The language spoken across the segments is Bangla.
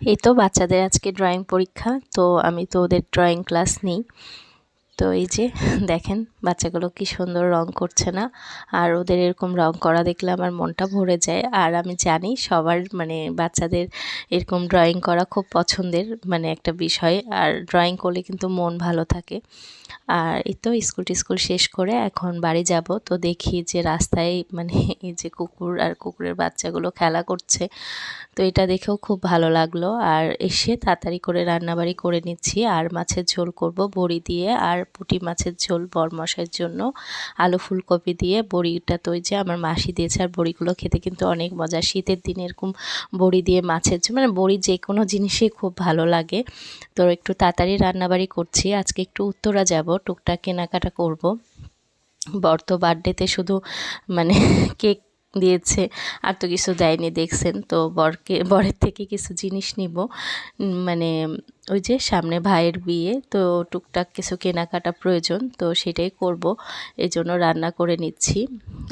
এই তো বাচ্চাদের আজকে ড্রয়িং পরীক্ষা তো আমি তো ওদের ড্রয়িং ক্লাস নিই। তো এই যে, দেখেন বাচ্চাগুলো কি সুন্দর রং করছে না। আর ওদের এরকম রং করা দেখলে আমার মনটা ভরে যায়। আর আমি জানি সবার মানে বাচ্চাদের এরকম ড্রয়িং করা খুব পছন্দের মানে একটা বিষয়। আর ড্রয়িং করলে কিন্তু মন ভালো থাকে। আর এই তো স্কুল টিস্কুল শেষ করে এখন বাড়ি যাব। তো দেখি যে রাস্তায় মানে এই যে কুকুর আর কুকুরের বাচ্চাগুলো খেলা করছে। তো এটা দেখেও খুব ভালো লাগল। আর এসে তাড়াতাড়ি করে রান্নাবাড়ি করে নিচ্ছি। আর মাছের ঝোল করব বড়ি দিয়ে। আর পুটি মাছের ঝোল বরমশাইয়ের জন্য। আলু ফুলকপি দিয়ে বড়িটা তো যে আমার মাসি দিয়েছে আর বড়িগুলো খেতে কিন্তু অনেক মজা। শীতের দিনে এরকম বড়ি দিয়ে মাছের ঝোল মানে বড়ি যে কোনো জিনিসই খুব ভালো লাগে। তো একটু তাড়াতাড়ি রান্নাবাড়ি করছি। আজকে একটু উত্তরা যাব, টুকটাক কেনাকাটা করব। বর তো বার্থডেতে শুধু মানে কেক দিয়েছে। আর তো কিছু দেয়নি, দেখছেন তো বরকে, বরের থেকে কিছু জিনিস নিব। মানে ওই যে সামনে ভাইয়ের বিয়ে, তো টুকটাক কিছু কেনাকাটা প্রয়োজন, তো সেটাই করব। এই জন্য রান্না করে নিচ্ছি।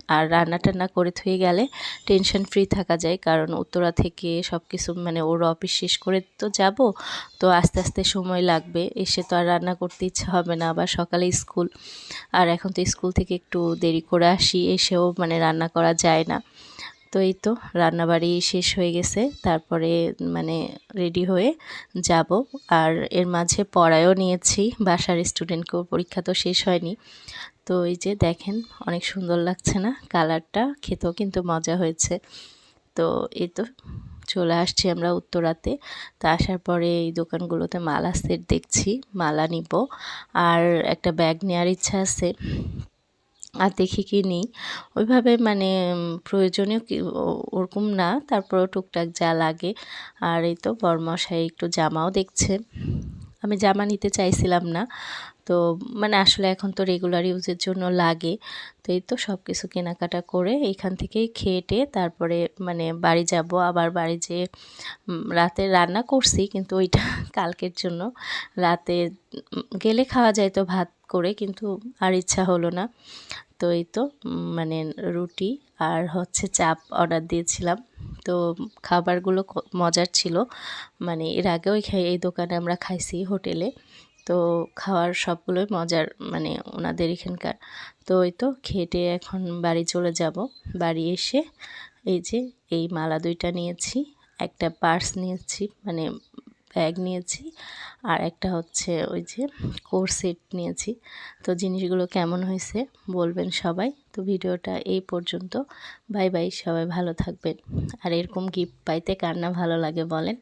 আর রান্না টান্না করে থুয়ে গেলে টেনশন ফ্রি থাকা যায়। কারণ উত্তরা থেকে সব কিছু মানে ওর অফিস শেষ করে তো যাব। তো আস্তে আস্তে সময় লাগবে। এসে তো আর রান্না করতে ইচ্ছা হবে না। আবার সকালে স্কুল। আর এখন তো স্কুল থেকে একটু দেরি করে আসি। এসেও মানে রান্না করা যায় না। তো এই তো, রান্নাবাড়ি শেষ হয়ে গেছে। তারপরে মানে রেডি হয়ে যাব। আর এর মাঝে পড়ায়ও নিয়েছি, বাসার স্টুডেন্টকেও পরীক্ষা তো শেষ হয়নি। তো এই যে দেখেন, অনেক সুন্দর লাগছে না কালারটা, খেতেও কিন্তু মজা হয়েছে। তো এই তো, চলে আসছি আমরা উত্তরাতে। তা আসার পরে এই দোকানগুলোতে মালা সেট দেখছি, মালা নিব আর একটা ব্যাগ নেওয়ার ইচ্ছা আছে। আর দেখি কি নিই। ওইভাবে মানে প্রয়োজনীয় ওরকম না। তারপরেও টুকটাক যা লাগে। আর এই তো বরমশাই একটু জামাও দেখছে। আমি জামা নিতে চাইছিলাম না। তো মানে আসলে এখন তো রেগুলার ইউজের জন্য লাগে। তো এই তো সব কিছু কেনাকাটা করে এখান থেকেই খেয়ে তারপরে মানে বাড়ি যাব। আবার বাড়ি যেয়ে রাতে রান্না করছি কিন্তু ওইটা কালকের জন্য। রাতে গেলে খাওয়া যায় তো ভাত করে কিন্তু আর ইচ্ছা হলো না। তো এই তো মানে রুটি আর হচ্ছে চাপ অর্ডার দিয়েছিলাম। তো খাবারগুলো মজার ছিল। মানে এর আগেও এই দোকানে আমরা খাইছি হোটেলে। তো খাওয়ার সবগুলোই মজার মানে ওনাদের এখানকার। তো ওই তো খেটে এখন বাড়ি চলে যাব। বাড়ি এসে এই যে এই মালা দুইটা নিয়েছি, একটা পার্স নিয়েছি মানে ব্যাগ নিয়েছি। আর একটা হচ্ছে ওই যে কোর সেট নিয়েছি। তো জিনিসগুলো কেমন হয়েছে বলবেন সবাই। তো ভিডিওটা এই পর্যন্ত। বাই বাই, সবাই ভালো থাকবেন। আর এরকম গিফট পাইতে কার না ভালো লাগে বলেন।